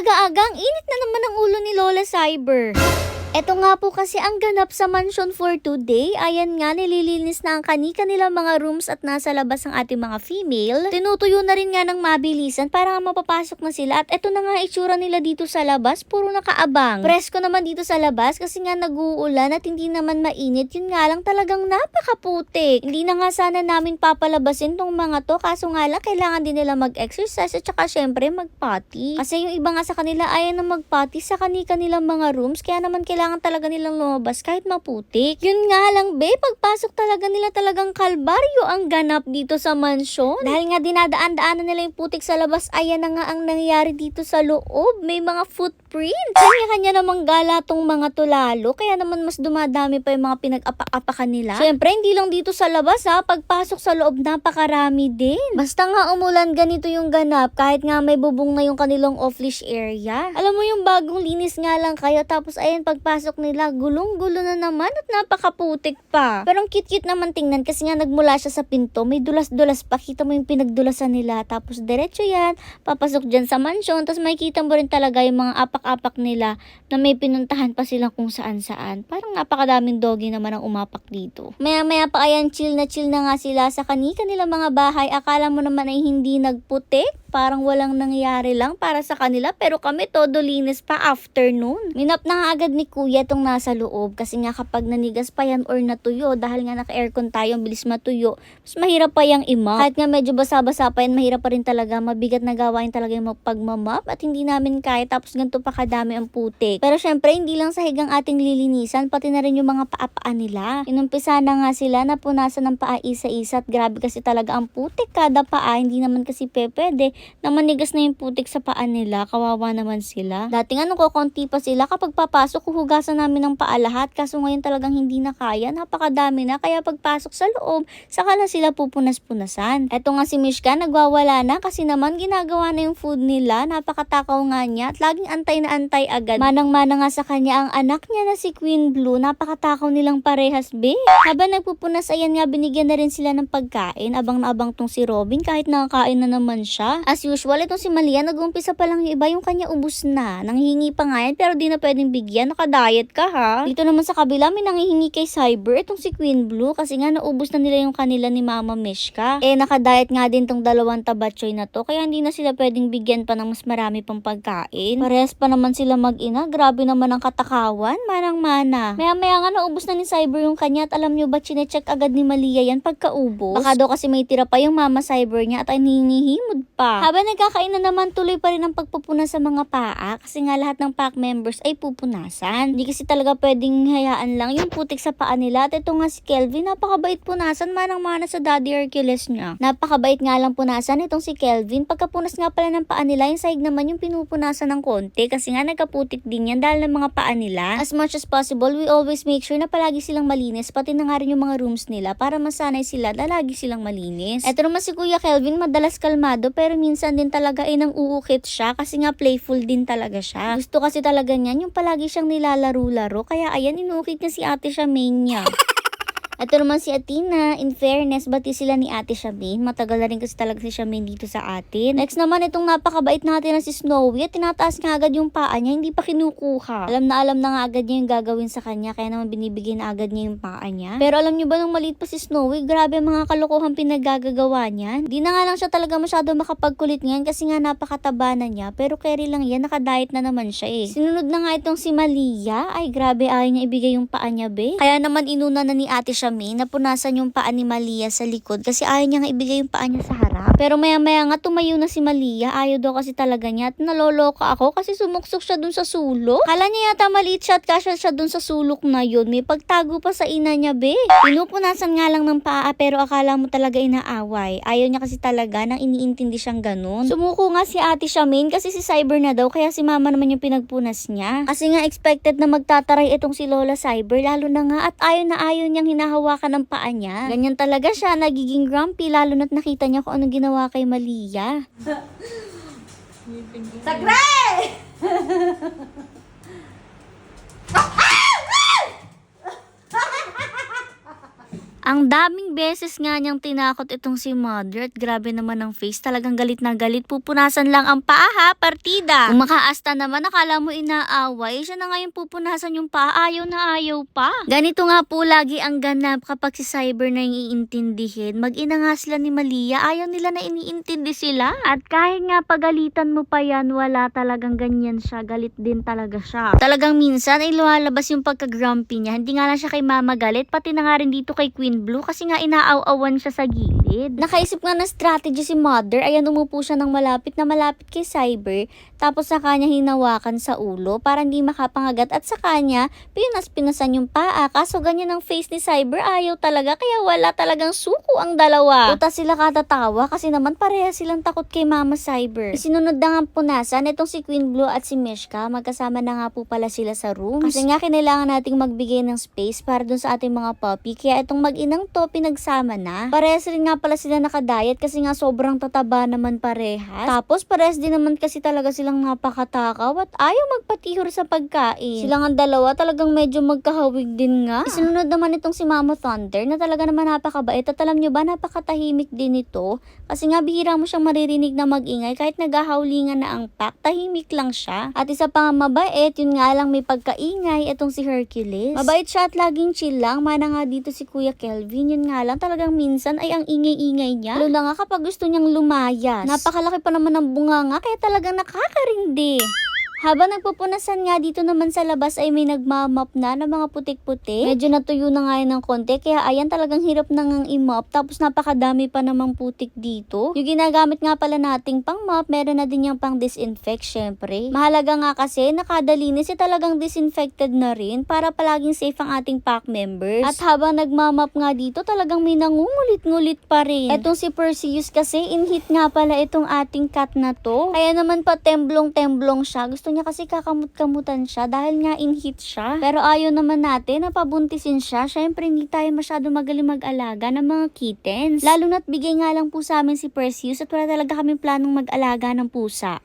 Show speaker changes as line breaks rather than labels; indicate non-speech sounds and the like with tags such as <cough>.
aga-aga, ang init na naman ang ulo ni Lola Cyber. Eto nga po kasi ang ganap sa mansion for today. Ayan nga, nililinis na ang kani-kanila mga rooms at nasa labas ang ating mga female. Tinutuyo na rin nga ng mabilisan para nga mapapasok na sila. At eto na nga itsura nila dito sa labas, puro nakaabang. Presko naman dito sa labas kasi nga nag-uulan at hindi naman mainit. Yun nga lang talagang napakaputik. Hindi na nga sana namin papalabasin tong mga to. Kaso nga lang, kailangan din nila mag-exercise at saka syempre mag-potty. Kasi yung iba nga sa kanila ayaw na mag-potty sa kani-kanilang mga rooms. Kaya naman kailangan talaga nilang lumabas kahit maputik. Yun nga lang, be, pagpasok talaga nila talagang kalbaryo ang ganap dito sa mansyon. Dahil nga dinadaan-daanan nila yung putik sa labas, ayan na nga ang nangyayari dito sa loob. May mga footprints. Kanya-kanya namang gala tong mga to lalo, kaya naman mas dumadami pa yung mga pinag-apak-apakan nila. Siyempre, hindi lang dito sa labas ha, pagpasok sa loob napakarami din. Basta nga umulan ganito yung ganap, kahit nga may bubong na yung kanilang off-leash area. Alam mo yung bagong linis nga lang kayo, tapos ayan pagpasok nila, gulong-gulo na naman at napakaputik pa. Pero ang cute-cute naman tingnan kasi nga nagmula siya sa pinto, may dulas-dulas pa, kita mo yung pinagdulasan nila, tapos diretso yan, papasok dyan sa mansion, tapos makikita mo rin talaga yung mga apak-apak nila na may pinuntahan pa silang kung saan-saan. Parang napakadaming doggy naman ang umapak dito. Maya-maya pa ayan, chill na chill na nga sila sa kanika nila mga bahay. Akala mo naman ay hindi nagputik. Parang walang nangyari lang para sa kanila. Pero kami todo linis pa afternoon. Minap na agad ni kuya itong nasa loob. Kasi nga kapag nanigas pa yan or natuyo, dahil nga naka-aircon tayo, bilis matuyo, mas mahirap pa yung ima. Kahit nga medyo basa-basa pa yan, mahirap pa rin talaga. Mabigat na gawain talaga yung pagmamap at hindi namin kaya. Tapos ganito pa kadami ang putik. Pero syempre, hindi lang sa higang ating lilinisan, pati na rin yung mga paa-paa nila. Inumpisa na nga sila na punasan ng paa isa-isa at grabe kasi talaga ang putik kada paa. Hindi naman kasi pepede na manigas na yung putik sa paa nila. Kawawa naman sila. Dati nga nung kukunti pa sila, kapag papasok, huhugasan namin ng paa lahat. Kaso ngayon talagang hindi na kaya. Napakadami na. Kaya pagpasok sa loob, saka na sila pupunas-punasan. Eto nga si Mishka, nagwawala na kasi naman ginagawa na yung food nila. Napakatakaw nga niya at laging antay na antay agad. Manang-mana nga sa kanya ang anak niya na si Queen Blue. Napakatakaw nilang parehas, be. Habang nagpupunas, ayan nga, binigyan na rin sila ng pagkain. Abang na abang tong si Robin kahit nakakain na naman siya. As usual, itong si Malia, nag-umpisa pa lang yung iba, yung kanya ubus na. Nanghihingi pa nga yan, pero di na pwedeng bigyan. Naka-diet ka ha. Dito naman sa kabila, may nanghihingi kay Cyber, itong si Queen Blue, kasi nga naubos na nila yung kanila ni Mama Mishka. Eh, naka-diet nga din tong dalawang tabatchoy na to, kaya hindi na sila pwedeng bigyan pa ng mas marami pang pagkain. Parehas pa naman sila mag-ina, grabe naman ang katakawan, manang-mana. Maya-maya nga naubos na ni Cyber yung kanya at alam nyo ba, chinecheck agad ni Malia yan pagkaubos? Baka daw kasi may tira pa yung mama Cyber niya at ay hinihimod pa. Habang nagkakain na naman, tuloy pa rin ang pagpupunas sa mga paa kasi nga lahat ng pack members ay pupunasan. Hindi kasi talaga pwedeng hayaan lang yung putik sa paa nila. At ito nga si Kelvin, napakabait punasan, manang-mana sa Daddy Hercules niya. Napakabait nga lang punasan itong si Kelvin. Pagkapunas nga pala ng paa nila, yung sahig naman yung pinupunasan ng konti kasi nga nagkaputik din yan dahil ng mga paa nila. As much as possible, we always make sure na palagi silang malinis, pati na nga rin yung mga rooms nila para masanay sila na lagi silang malinis. Ito naman si Kuya Kelvin, madalas kalmado pero minsan din talaga ay nang uukit siya kasi nga playful din talaga siya. Gusto kasi talaga niyan yung palagi siyang nilalaro-laro kaya ayan inukit niya si ate siya main niya. <laughs> Ito naman si Atina. In fairness, bati sila ni Ate Shamin. Matagal na rin kasi talaga si Shamin dito sa atin. Next naman, itong napakabait natin na si Snowy. At tinataas nga agad yung paa niya, hindi pa kinukuha. Alam na alam na nga agad niya yung gagawin sa kanya, kaya naman binibigay na agad niya yung paa niya. Pero alam niyo ba nung maliit pa si Snowy, grabe mga kalokohan pinagagagawa niyan. Di na nga lang siya talaga masyado makapagkulit ngayon kasi nga napakataba na niya. Pero carry lang yan, nakadiet na naman siya eh. Sinunod na nga itong si Malia. Ay grabe, ayaw niya ibigay yung paa niya be. Kaya naman inuna na ni Ate Shamin na punasan yung paa ni Malia sa likod kasi ayaw niya nga ibigay yung paa niya sa harap. Pero maya maya nga tumayo na si Malia. Ayaw daw kasi talaga niya at naloloka ako kasi sumuksok siya dun sa sulok. Kala niya yata maliit siya at kasya siya dun sa sulok na yun. May pagtago pa sa ina niya be. Pinupunasan nga lang ng paa pero akala mo talaga inaaway. Ayaw niya kasi talaga nang iniintindi siyang ganun. Sumuko nga si ate Shamin kasi si Cyber na daw kaya si mama naman yung pinagpunas niya. Kasi nga expected na magtataray itong si Lola Cyber lalo na nga at ayaw na ayaw niyang hinahawakan ng paa niya. Ganyan talaga siya, nagiging grumpy lalo na't nakita niya kung anong ginawa kay Malia.
Sagre!
Ang daming beses nga niyang tinakot itong si mother at grabe naman ang face. Talagang galit na galit. Pupunasan lang ang paa ha, partida. Kung makaasta naman, akala mo inaaway. Siya na nga yung pupunasan yung paa. Ayaw na ayaw pa. Ganito nga po lagi ang ganap kapag si Cyber na yung iintindihin. Mag-ina nga sila ni Malia. Ayaw nila na iniintindi sila. At kahit nga pagalitan mo pa yan, wala talagang ganyan siya. Galit din talaga siya. Talagang minsan ay lumalabas yung pagka-grumpy niya. Hindi nga lang siya kay mama galit, pati na nga rin dito kay Queen Blue kasi nga inaaw-awan siya sa gilid. Nakaisip nga ng strategy si mother. Ayan, umupo siya ng malapit na malapit kay Cyber. Tapos sa kanya hinawakan sa ulo para hindi makapangagat at sa kanya pinas-pinasan yung paa. Kaso ganyan ang face ni Cyber, ayaw talaga kaya wala talagang suko ang dalawa. Puta sila katatawa kasi naman pareha silang takot kay Mama Cyber. Sinunod na nga punasan itong si Queen Blue at si Mishka. Magkasama na nga po pala sila sa rooms. Kasi nga kinailangan nating magbigay ng space para dun sa ating mga puppy. Kaya itong mag-inang to pinagsama na. Parehas rin nga pala sila nakadiet kasi nga sobrang tataba naman parehas. Tapos parehas din naman kasi talaga silang napakatakaw at ayaw magpatihor sa pagkain. Silang ang dalawa talagang medyo magkahawig din nga. Isunod naman itong si Mama Thunder na talaga naman napakabait at alam nyo ba napakatahimik din ito. Kasi nga bihira mo siyang maririnig na magingay kahit nagahawlingan na ang pack, tahimik lang siya. At isa pa nga mabait, yun nga lang may pagkaingay itong si Hercules. Mabait siya at laging chill lang, mana nga dito si Kuya Kelvin, yun nga lang talagang minsan ay ang ingay-ingay niya. Lalo na nga kapag gusto niyang lumayas. Napakalaki pa naman ng bunganga kaya talagang nakakarindi. Habang nagpupunasan nga dito naman sa labas ay may nagmamap na ng mga putik-putik. Medyo natuyo na nga yun ng konti kaya ayan talagang hirap na ngang imop tapos napakadami pa namang putik dito. Yung ginagamit nga pala nating pang mop, meron na din yung pang disinfect syempre. Mahalaga nga kasi nakadalinis eh talagang disinfected na rin para palaging safe ang ating pack members. At habang nagmamap nga dito talagang may nangungulit-ngulit pa rin. Etong si Perseus kasi in-hit nga pala itong ating cat na to. Kaya naman pa temblong-temblong siya. Gusto niya kasi kakamut-kamutan siya dahil nga in-hit siya. Pero ayaw naman natin na pabuntisin siya. Syempre hindi tayo masyado magaling mag-alaga ng mga kittens. Lalo na't bigay nga lang po sa amin si Perseus at wala talaga kami planong mag-alaga ng pusa.